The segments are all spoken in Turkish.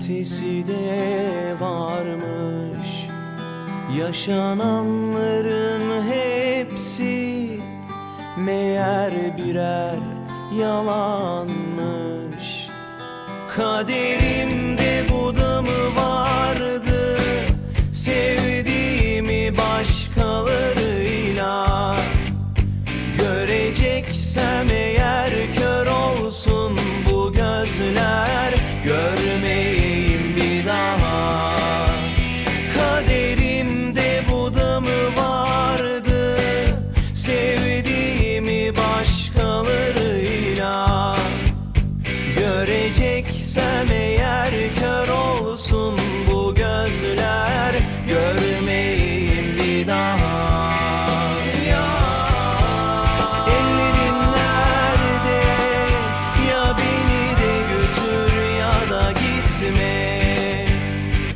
ötesi de varmış. Yaşananların hepsi meğer birer yalanmış. Kaderimde bu da mı vardı Sevdiğimi başkalarıyla. Göreceksem eğer kör olsun bu gözler Görmeyeyim Göreceksem eğer kör olsun bu gözler Görmeyeyim bir daha. Ellerin nerede? Ya beni de götür ya da gitme.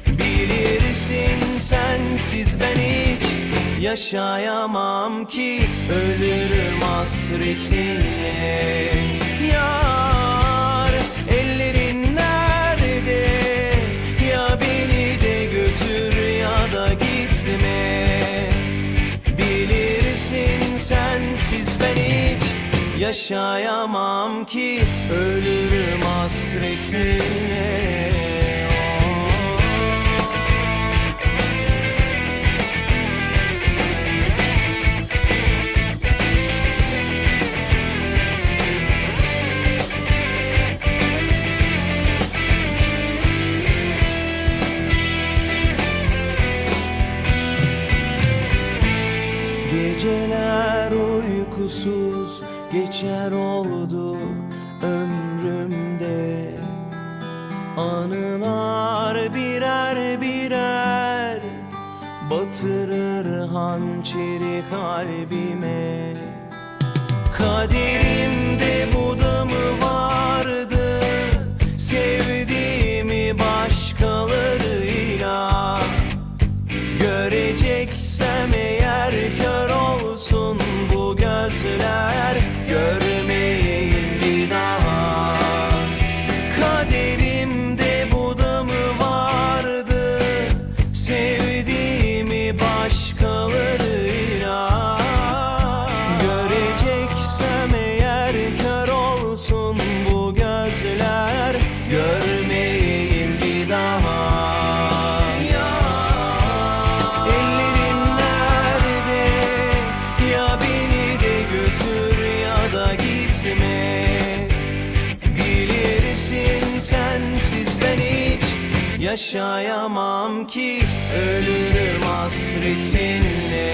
Bilirsin sensiz ben hiç yaşayamam ki Ölürüm hasretinle yaşayamam ki Ölürüm hasretinle Geceler uykusuz geçer oldu ömrümde. Anılar birer birer batırır hançeri kalbime. Kaderimde yaşayamam ki Ölürüm hasretinle